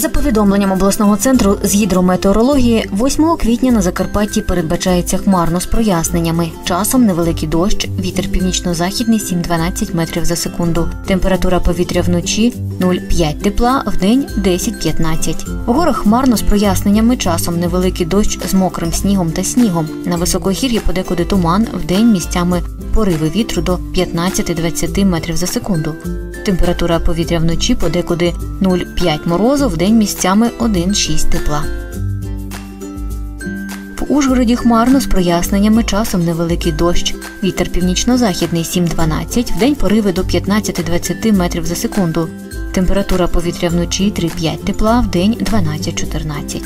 За повідомленням обласного центру з гідрометеорології, 8 квітня на Закарпатті передбачається хмарно з проясненнями. Часом невеликий дощ, вітер північно-західний 7-12 метрів за секунду. Температура повітря вночі 0,5 тепла, вдень 10-15. У горах хмарно з проясненнями, часом невеликий дощ з мокрим снігом та снігом. На високогір'ї подекуди туман, вдень місцями пориви вітру до 15-20 метрів за секунду. Температура повітря вночі подекуди 0,5 морозу, вдень місцями 1,6 тепла. В Ужгороді хмарно з проясненнями часом невеликий дощ. Вітер північно-західний 7-12, вдень пориви до 15-20 метрів за секунду. Температура повітря вночі 3-5 тепла, вдень 12-14.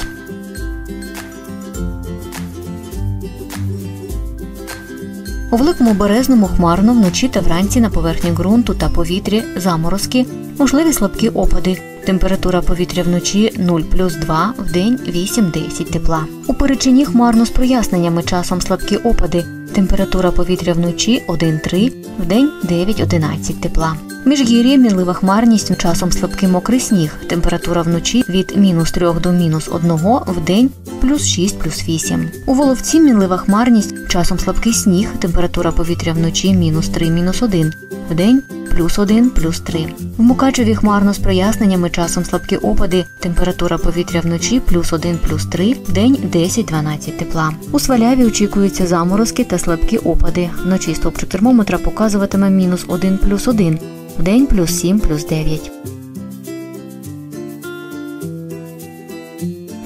У великому березному хмарно вночі та вранці на поверхні ґрунту та повітрі заморозки, можливі слабкі опади. Температура повітря вночі 0 плюс 2, вдень 8-10 тепла. У перечині хмарно з проясненнями часом слабкі опади. Температура повітря вночі 1-3, вдень 9-11 тепла. Міжгір'я мінлива хмарність часом слабкий мокрий сніг. Температура вночі від мінус 3 до мінус 1, вдень плюс 6, плюс 8. У Воловці мінлива хмарність, часом слабкий сніг, температура повітря вночі мінус 3, мінус 1, вдень плюс 1, плюс 3. В Мукачеві хмарно з проясненнями, часом слабкі опади, температура повітря вночі плюс 1, плюс 3, вдень 10-12 тепла. У Сваляві очікуються заморозки та слабкі опади. Вночі стопчик термометра показуватиме мінус 1, плюс 1, вдень плюс 7, плюс 9.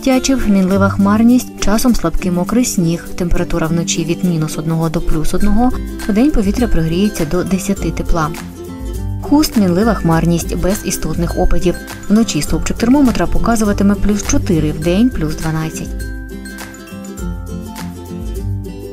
Тячів, мінлива хмарність, часом слабкий мокрий сніг, температура вночі від мінус 1 до плюс 1, вдень повітря прогріється до 10 тепла. Хуст мінлива хмарність без істотних опадів. Вночі стовпчик термометра показуватиме плюс 4, вдень плюс 12.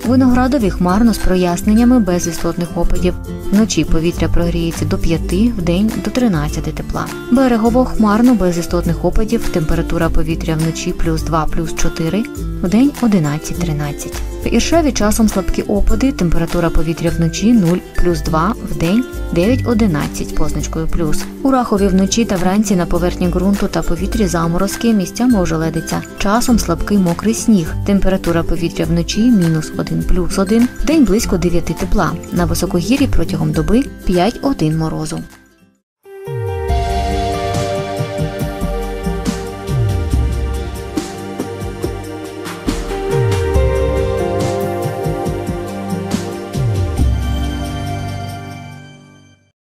Виноградові хмарно з проясненнями без істотних опадів. Вночі повітря прогріється до 5, вдень до 13 тепла. Берегово хмарно без істотних опадів. Температура повітря вночі плюс 2, плюс 4, вдень 11-13. В Іршаві часом слабкі опади. Температура повітря вночі 0, плюс 2, вдень 9-11 позначкою плюс. У Рахові вночі та вранці на поверхні ґрунту та повітрі заморозки місцями ожеледиться. Часом слабкий мокрий сніг. Температура повітря вночі мінус 1 плюс 1, вдень близько 9 тепла. На високогір'ї протягом доби 5-1 морозу.